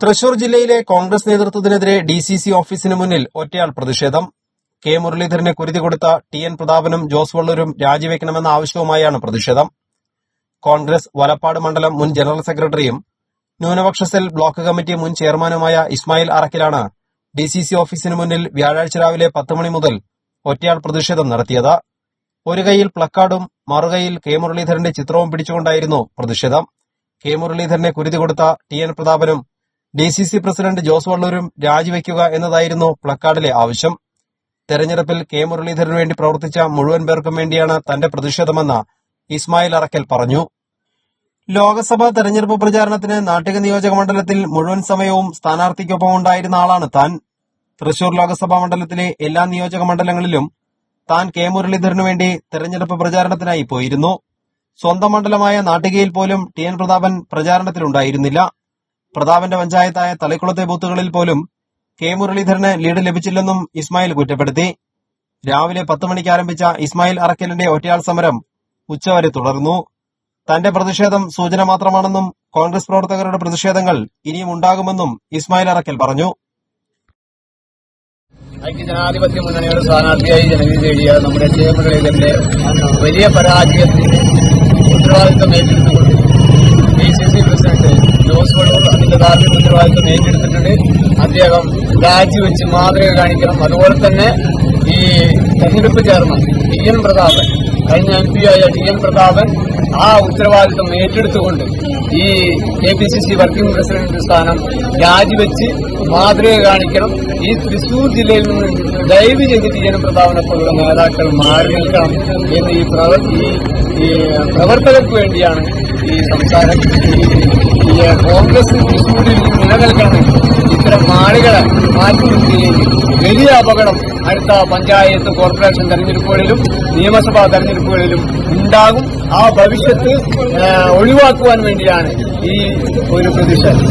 തൃശൂർ ജില്ലയിലെ കോൺഗ്രസ് നേതൃത്വത്തിനെതിരെ D C C ഓഫീസിന് മുന്നിൽ ഒറ്റയാൾ പ്രതിഷേധം. കെ മുരളീധരനെ കുരുതി കൊടുത്ത ടി എൻ പ്രതാപനും ജോസ് വള്ളൂരും രാജിവെക്കണമെന്ന ആവശ്യവുമായാണ് പ്രതിഷേധം. കോൺഗ്രസ് വലപ്പാട് മണ്ഡലം മുൻ ജനറൽ സെക്രട്ടറിയും ന്യൂനപക്ഷ സെൽ ബ്ലോക്ക് കമ്മിറ്റി മുൻ ചെയർമാനുമായ ഇസ്മായിൽ അറക്കിലാണ് ഡി സി സി ഓഫീസിന് മുന്നിൽ വ്യാഴാഴ്ച രാവിലെ പത്ത് മണി മുതൽ ഒറ്റയാൾ പ്രതിഷേധം നടത്തിയത്. ഒരു കൈയിൽ പ്ലക്കാർഡും മറുകൈയിൽ കെ മുരളീധരന്റെ ചിത്രവും പിടിച്ചുകൊണ്ടായിരുന്നു പ്രതിഷേധം. കെ മുരളീധരനെ കുരുതി കൊടുത്ത T N പ്രതാപനും D C C president Jose വള്ളൂരും രാജിവെക്കുക എന്നതായിരുന്നു പ്ലക്കാർഡിലെ ആവശ്യം. തെരഞ്ഞെടുപ്പിൽ കെ മുരളീധരന് വേണ്ടി പ്രവർത്തിച്ച മുഴുവൻ പേർക്കും വേണ്ടിയാണ് തന്റെ പ്രതിഷേധമെന്ന് ഇസ്മായിൽ അറക്കൽ പറഞ്ഞു. ലോക്സഭാ തെരഞ്ഞെടുപ്പ് പ്രചാരണത്തിന് നാട്ടിക നിയോജക മണ്ഡലത്തിൽ മുഴുവൻ സമയവും സ്ഥാനാർത്ഥിക്കൊപ്പം ഉണ്ടായിരുന്ന ആളാണ് താൻ. തൃശൂർ ലോക്സഭാ മണ്ഡലത്തിലെ എല്ലാ നിയോജക മണ്ഡലങ്ങളിലും താൻ കെ മുരളീധരനു വേണ്ടി തെരഞ്ഞെടുപ്പ് പ്രചാരണത്തിനായി പോയിരുന്നു. സ്വന്തം മണ്ഡലമായ നാട്ടികയിൽ പോലും ടി എൻ പ്രതാപൻ പ്രചാരണത്തിലുണ്ടായിരുന്നില്ല. പ്രതാപന്റെ പഞ്ചായത്തായ തളിക്കുളത്തെ ബൂത്തുകളിൽ പോലും കെ മുരളീധരന് ലീഡ് ലഭിച്ചില്ലെന്നും ഇസ്മായിൽ കുറ്റപ്പെടുത്തി. രാവിലെ പത്ത് മണിക്ക് ആരംഭിച്ച ഇസ്മായിൽ അറക്കലിന്റെ ഒറ്റയാൾ സമരം ഉച്ചവരെ തുടർന്നു. തന്റെ പ്രതിഷേധം സൂചന മാത്രമാണെന്നും കോൺഗ്രസ് പ്രവർത്തകരുടെ പ്രതിഷേധങ്ങൾ ഇനിയും ഉണ്ടാകുമെന്നും ഇസ്മായിൽ അറക്കൽ പറഞ്ഞു. ഐക്യജനാധിപത്യ മുന്നണിയുടെ സ്ഥാനാർത്ഥിയായി ജനവിധി നേടിയ നമ്മുടെ ടീമുകളിലെ വലിയ പരാജയത്തിന് ഉത്തരവാദിത്വം ഏറ്റെടുത്തുകൊണ്ട് ധാർമ്മിക ഉത്തരവാദിത്വം ഏറ്റെടുത്തിട്ടുണ്ട്. അദ്ദേഹം രാജിവെച്ച് മാതൃക കാണിക്കണം. അതുപോലെ തന്നെ ഈ തെരഞ്ഞെടുപ്പ് ചെയർമാൻ ടി എൻ പ്രതാപൻ കഴിഞ്ഞ എം പി ആയ ടി എൻ പ്രതാപൻ ആ ഉത്തരവാദിത്വം ഏറ്റെടുത്തുകൊണ്ട് ഈ K P C C working president സ്ഥാനം രാജിവെച്ച് മാതൃക കാണിക്കണം. ഈ തൃശൂർ ജില്ലയിൽ നിന്ന് ദയവ് ചെയ്ത് ടി എൻ പ്രതാപനെപ്പോലുള്ള നേതാക്കൾ മാറി നിൽക്കണം എന്ന് ഈ പ്രവർ ഈ ഈ പ്രവർത്തകർക്ക് വേണ്ടിയാണ് ഈ സംസാരം. കോൺഗ്രസ് കൂടി നിലനിൽക്കണമെങ്കിൽ ഇത്തരം ആളുകളെ മാറ്റി വലിയ അപകടം അടുത്ത പഞ്ചായത്ത് കോർപ്പറേഷൻ തെരഞ്ഞെടുപ്പുകളിലും നിയമസഭാ തെരഞ്ഞെടുപ്പുകളിലും ഉണ്ടാകും. ആ ഭവിഷ്യത്ത് ഒഴിവാക്കുവാൻ വേണ്ടിയാണ് ഈ ഒരു പ്രതിഷേധം.